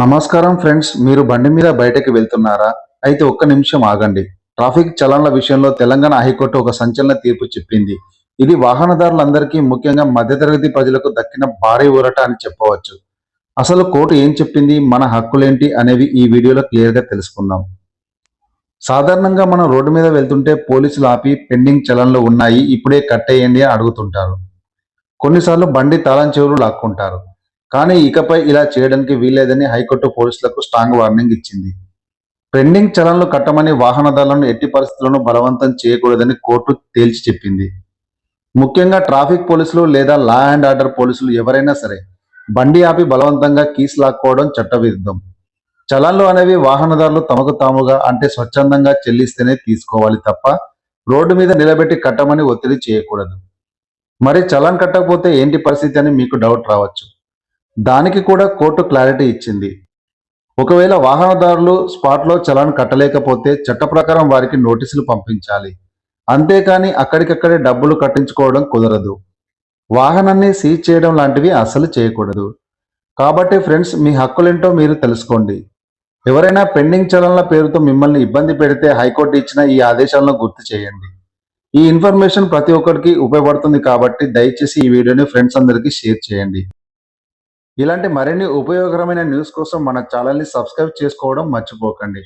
నమస్కారం ఫ్రెండ్స్ మీరు బండి మీద బయటకు వెళ్తున్నారా? అయితే ఒక్క నిమిషం ఆగండి. ట్రాఫిక్ చలన్ల విషయంలో తెలంగాణ హైకోర్టు ఒక సంచలన తీర్పు చెప్పింది. ఇది వాహనదారులందరికీ ముఖ్యంగా మధ్యతరగతి ప్రజలకు దక్కిన భారీ ఊరట అని చెప్పవచ్చు. అసలు కోర్టు ఏం చెప్పింది? మన హక్కులేంటి? అనేవి ఈ వీడియోలో క్లియర్గా తెలుసుకుందాం. సాధారణంగా మనం రోడ్డు మీద వెళ్తుంటే పోలీసులు ఆపి పెండింగ్ చలన్లు ఉన్నాయి ఇప్పుడే కట్టేయండి అని అడుగుతుంటారు. కొన్నిసార్లు బండి తాళం చెవులు లాక్కుంటారు. కానీ ఇకపై ఇలా చేయడానికి వీల్లేదని హైకోర్టు పోలీసులకు స్ట్రాంగ్ వార్నింగ్ ఇచ్చింది. పెండింగ్ చలన్లు కట్టమని వాహనదారులను ఎట్టి పరిస్థితులను బలవంతం చేయకూడదని కోర్టు తేల్చి చెప్పింది. ముఖ్యంగా ట్రాఫిక్ పోలీసులు లేదా లా అండ్ ఆర్డర్ పోలీసులు ఎవరైనా సరే బండి ఆపి బలవంతంగా కీస్ లాక్కోవడం చట్టవిరుద్ధం. చలన్లు అనేవి వాహనదారులు తమకు తాముగా అంటే స్వచ్ఛందంగా చెల్లిస్తేనే తీసుకోవాలి తప్ప రోడ్డు మీద నిలబెట్టి కట్టమని ఒత్తిడి చేయకూడదు. మరి చలాన్ కట్టకపోతే ఏంటి పరిస్థితి అని మీకు డౌట్ రావచ్చు. దానికి కూడా కోర్టు క్లారిటీ ఇచ్చింది. ఒకవేళ వాహనదారులు స్పాట్లో చలాన్ కట్టలేకపోతే చట్ట ప్రకారం వారికి నోటీసులు పంపించాలి. అంతేకాని అక్కడికక్కడే డబ్బులు కట్టించుకోవడం కుదరదు. వాహనాన్ని సీజ్ చేయడం లాంటివి అసలు చేయకూడదు. కాబట్టి ఫ్రెండ్స్ మీ హక్కులేంటో మీరు తెలుసుకోండి. ఎవరైనా పెండింగ్ చలన్ల పేరుతో మిమ్మల్ని ఇబ్బంది పెడితే హైకోర్టు ఇచ్చిన ఈ ఆదేశాలను గుర్తు చేయండి. ఈ ఇన్ఫర్మేషన్ ప్రతి ఒక్కరికి ఉపయోగపడుతుంది కాబట్టి దయచేసి ఈ వీడియోని ఫ్రెండ్స్ అందరికీ షేర్ చేయండి. ఇలాంటి మరిన్ని ఉపయోగకరమైన న్యూస్ కోసం మన ఛానల్ని సబ్స్క్రైబ్ చేసుకోవడం మర్చిపోకండి.